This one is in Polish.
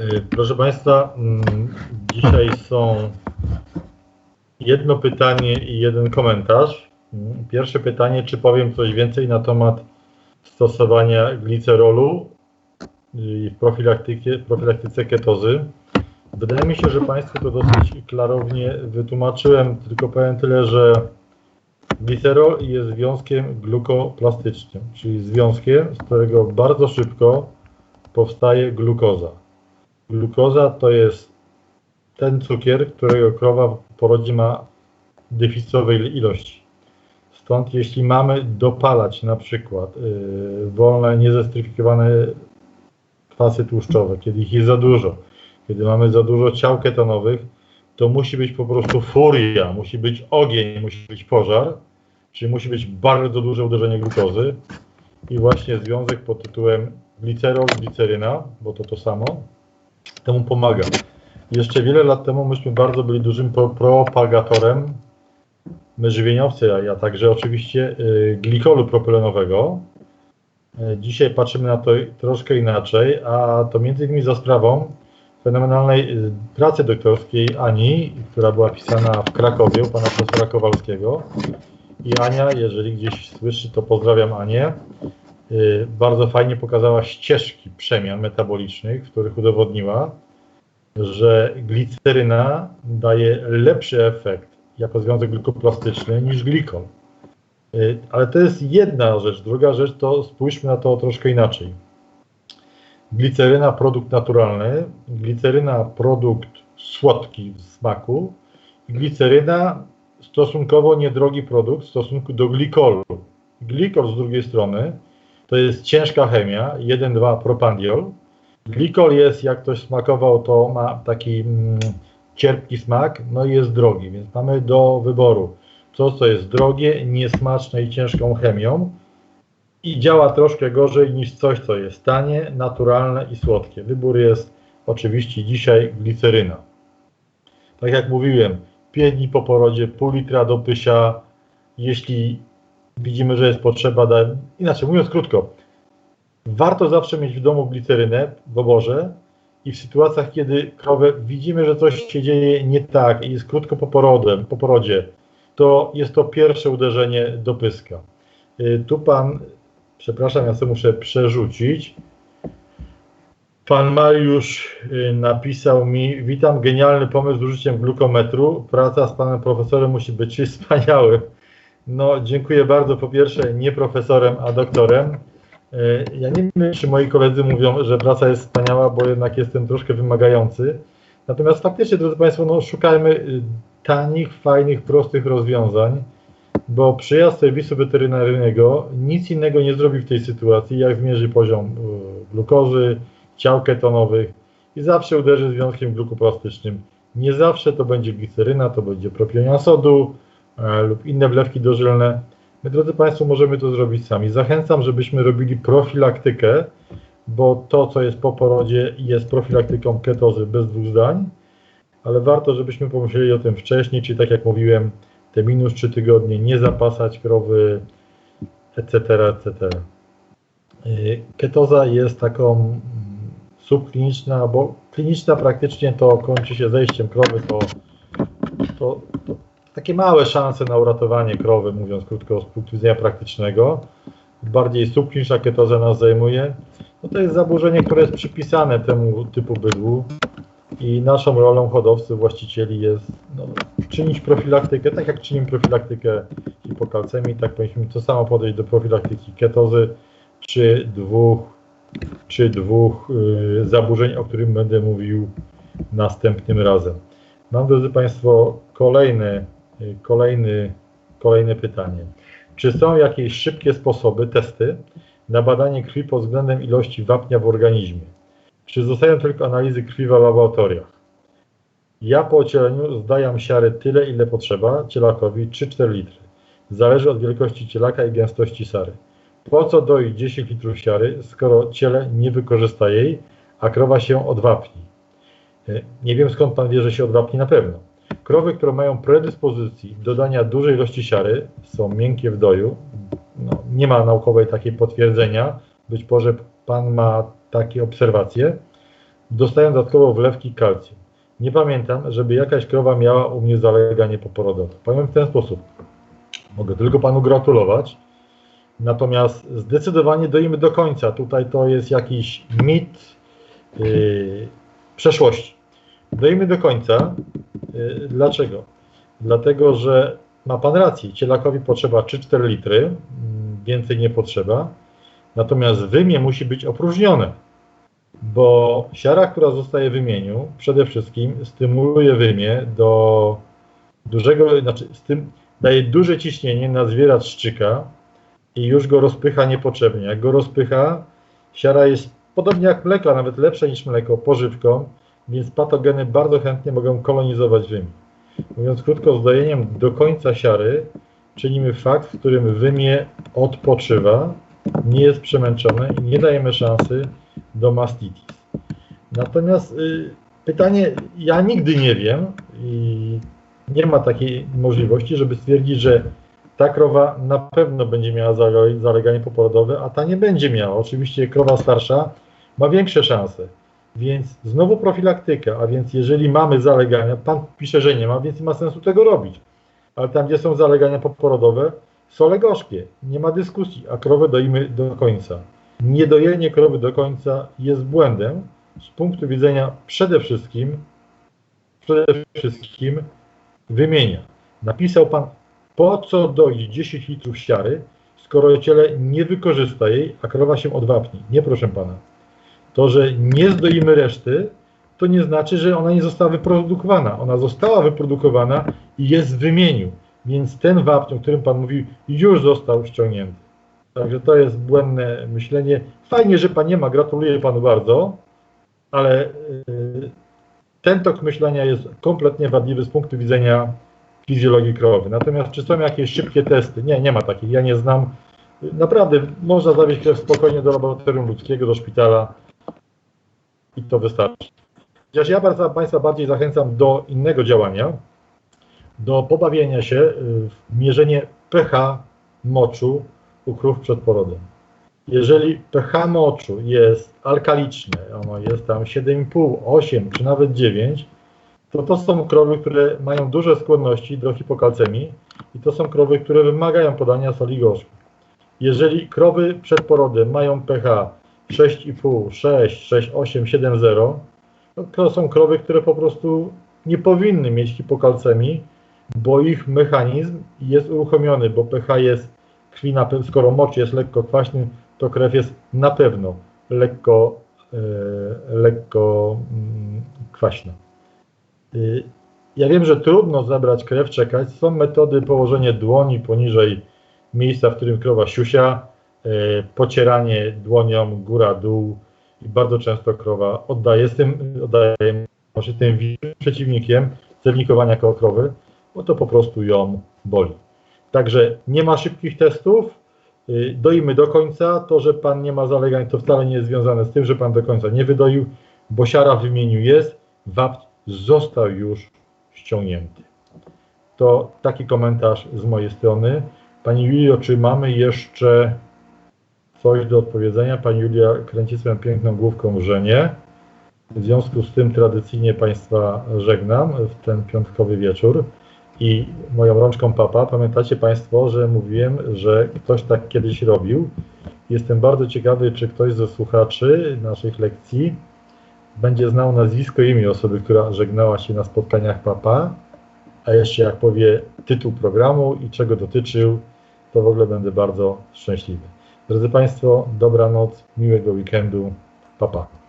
Y, Proszę Państwa, mm, dzisiaj są jedno pytanie i jeden komentarz. Mm, Pierwsze pytanie, czy powiem coś więcej na temat stosowania glicerolu y, w profilaktyce, profilaktyce ketozy. Wydaje mi się, że Państwu to dosyć klarownie wytłumaczyłem, tylko powiem tyle, że glicerol jest związkiem glukoplastycznym, czyli związkiem, z którego bardzo szybko powstaje glukoza. Glukoza to jest ten cukier, którego krowa w porodzie ma deficytowej ilości. Stąd jeśli mamy dopalać na przykład yy, wolne, niezestryfikowane kwasy tłuszczowe, kiedy ich jest za dużo, kiedy mamy za dużo ciał ketonowych, to musi być po prostu furia, musi być ogień, musi być pożar, czyli musi być bardzo duże uderzenie glukozy i właśnie związek pod tytułem glicerol, gliceryna, bo to to samo, temu pomaga. Jeszcze wiele lat temu myśmy bardzo byli dużym pro propagatorem, my żywieniowcy, a ja także oczywiście y, glikolu propylenowego. Y, Dzisiaj patrzymy na to troszkę inaczej, a to między innymi za sprawą fenomenalnej y, pracy doktorskiej Ani, która była pisana w Krakowie u pana profesora Kowalskiego. I Ania, jeżeli gdzieś słyszy, to pozdrawiam Anię. Y, Bardzo fajnie pokazała ścieżki przemian metabolicznych, w których udowodniła, że gliceryna daje lepszy efekt jako związek glukoplastyczny niż glikol. Y, Ale to jest jedna rzecz. Druga rzecz to spójrzmy na to troszkę inaczej. Gliceryna produkt naturalny, gliceryna produkt słodki w smaku, gliceryna stosunkowo niedrogi produkt w stosunku do glikolu. Glikol z drugiej strony to jest ciężka chemia, 1,2 propandiol. Glikol jest, jak ktoś smakował, to ma taki mm, cierpki smak, no i jest drogi, więc mamy do wyboru coś, co jest drogie, niesmaczne i ciężką chemią i działa troszkę gorzej niż coś, co jest tanie, naturalne i słodkie. Wybór jest oczywiście dzisiaj gliceryna. Tak jak mówiłem, 5 dni po porodzie, pół litra do pysia, jeśli widzimy, że jest potrzeba, da... inaczej mówiąc krótko, warto zawsze mieć w domu glicerynę w oborze i w sytuacjach, kiedy krowę widzimy, że coś się dzieje nie tak i jest krótko po, porodem, po porodzie, to jest to pierwsze uderzenie do pyska. Y, Tu pan, przepraszam, ja sobie muszę przerzucić. Pan Mariusz y, napisał mi, witam, genialny pomysł z użyciem glukometru. Praca z panem profesorem musi być czymś wspaniałym. No, dziękuję bardzo. Po pierwsze, nie profesorem, a doktorem. Y, Ja nie wiem, czy moi koledzy mówią, że praca jest wspaniała, bo jednak jestem troszkę wymagający. Natomiast faktycznie, drodzy Państwo, no, szukajmy y, tanich, fajnych, prostych rozwiązań, bo przyjazd serwisu weterynaryjnego nic innego nie zrobi w tej sytuacji, jak zmierzy poziom y, glukozy, ciał ketonowych i zawsze uderzy związkiem glukoplastycznym. Nie zawsze to będzie gliceryna, to będzie propionia sodu e, lub inne wlewki dożylne. My, drodzy Państwo, możemy to zrobić sami. Zachęcam, żebyśmy robili profilaktykę, bo to, co jest po porodzie, jest profilaktyką ketozy bez dwóch zdań, ale warto, żebyśmy pomyśleli o tym wcześniej, czyli tak jak mówiłem, te minus 3 tygodnie, nie zapasać krowy, etc., etc. Y, Ketoza jest taką mm, subkliniczna, bo kliniczna praktycznie to kończy się zejściem krowy, to, to, to takie małe szanse na uratowanie krowy, mówiąc krótko, z punktu widzenia praktycznego. Bardziej subkliniczna ketoza nas zajmuje. No to jest zaburzenie, które jest przypisane temu typu bydłu i naszą rolą hodowcy, właścicieli jest no, czynić profilaktykę, tak jak czynimy profilaktykę hipokalcemii, tak powinniśmy to samo podejść do profilaktyki ketozy, czy dwóch, czy dwóch y, zaburzeń, o którym będę mówił następnym razem. Mam, drodzy Państwo, kolejne, y, kolejny, kolejne pytanie. Czy są jakieś szybkie sposoby, testy na badanie krwi pod względem ilości wapnia w organizmie? Czy zostają tylko analizy krwi w laboratoriach? Ja po ocieleniu zdajam siary tyle, ile potrzeba cielakowi 3-4 litry. Zależy od wielkości cielaka i gęstości sary. Po co doi 10 litrów siary, skoro ciele nie wykorzysta jej, a krowa się odwapni? Y, Nie wiem skąd pan wie, że się odwapni na pewno. Krowy, które mają predyspozycji do dania dużej ilości siary, są miękkie w doju. No, nie ma naukowej takiej potwierdzenia. Być może pan ma takie obserwacje. dostają dodatkowo wlewki kalcjum. Nie pamiętam, żeby jakaś krowa miała u mnie zaleganie poporodowe. Powiem w ten sposób. Mogę tylko Panu gratulować. Natomiast zdecydowanie doimy do końca. Tutaj to jest jakiś mit yy, przeszłości. Doimy do końca. Yy, dlaczego? Dlatego, że ma Pan rację. Cielakowi potrzeba 3-4 litry. Yy, więcej nie potrzeba. Natomiast wymie musi być opróżnione bo siara, która zostaje w wymieniu, przede wszystkim stymuluje wymię do dużego, znaczy stym, daje duże ciśnienie na zwierat szczyka i już go rozpycha niepotrzebnie. Jak go rozpycha, siara jest podobnie jak mleko, nawet lepsze niż mleko, pożywką, więc patogeny bardzo chętnie mogą kolonizować wymię. Mówiąc krótko, z dojeniem do końca siary czynimy fakt, w którym wymię odpoczywa, nie jest przemęczone i nie dajemy szansy do mastitis. Natomiast y, pytanie, ja nigdy nie wiem i nie ma takiej możliwości, żeby stwierdzić, że ta krowa na pewno będzie miała zaleganie poporodowe, a ta nie będzie miała. Oczywiście krowa starsza ma większe szanse. Więc znowu profilaktyka, a więc jeżeli mamy zalegania, pan pisze, że nie ma, więc nie ma sensu tego robić. Ale tam, gdzie są zalegania poporodowe, sole gorzkie, nie ma dyskusji, a krowę doimy do końca niedojenie krowy do końca jest błędem z punktu widzenia przede wszystkim, przede wszystkim wymienia. Napisał Pan, po co doić 10 litrów siary, skoro ciele nie wykorzysta jej, a krowa się odwapni. Nie, proszę Pana. To, że nie zdoimy reszty, to nie znaczy, że ona nie została wyprodukowana. Ona została wyprodukowana i jest w wymieniu. Więc ten wapń, o którym Pan mówił, już został ściągnięty. Także to jest błędne myślenie. Fajnie, że Pan nie ma, gratuluję Panu bardzo, ale y, ten tok myślenia jest kompletnie wadliwy z punktu widzenia fizjologii krowy. Natomiast czy są jakieś szybkie testy? Nie, nie ma takich. Ja nie znam. Naprawdę można zawieźć krew spokojnie do laboratorium ludzkiego, do szpitala i to wystarczy. Chociaż ja bardzo Państwa bardziej zachęcam do innego działania, do pobawienia się w mierzenie pH moczu u krów przed porodem. Jeżeli pH moczu jest alkaliczne, ono jest tam 7,5, 8 czy nawet 9, to to są krowy, które mają duże skłonności do hipokalcemii i to są krowy, które wymagają podania soli gorzkiej. Jeżeli krowy przed porodem mają pH 6,5, 6, 6, 8, 7, 0, to są krowy, które po prostu nie powinny mieć hipokalcemii, bo ich mechanizm jest uruchomiony, bo pH jest krwi, na, skoro mocz jest lekko kwaśny, to krew jest na pewno lekko, e, lekko mm, kwaśna. Y, ja wiem, że trudno zabrać krew, czekać. Są metody położenie dłoni poniżej miejsca, w którym krowa siusia, e, pocieranie dłonią góra-dół i bardzo często krowa oddaje z tym, oddaje, może tym przeciwnikiem cernikowania koło krowy, bo to po prostu ją boli. Także nie ma szybkich testów, y, doimy do końca. To, że Pan nie ma zalegań, to wcale nie jest związane z tym, że Pan do końca nie wydoił, bo siara w wymieniu jest, wapt został już ściągnięty. To taki komentarz z mojej strony. Pani Julio, czy mamy jeszcze coś do odpowiedzenia? Pani Julia kręci swoją piękną główką, że nie. W związku z tym tradycyjnie Państwa żegnam w ten piątkowy wieczór i moją rączką papa. Pamiętacie Państwo, że mówiłem, że ktoś tak kiedyś robił. Jestem bardzo ciekawy, czy ktoś ze słuchaczy naszych lekcji będzie znał nazwisko i imię osoby, która żegnała się na spotkaniach papa, a jeszcze jak powie tytuł programu i czego dotyczył, to w ogóle będę bardzo szczęśliwy. Drodzy Państwo, dobranoc, miłego weekendu, papa.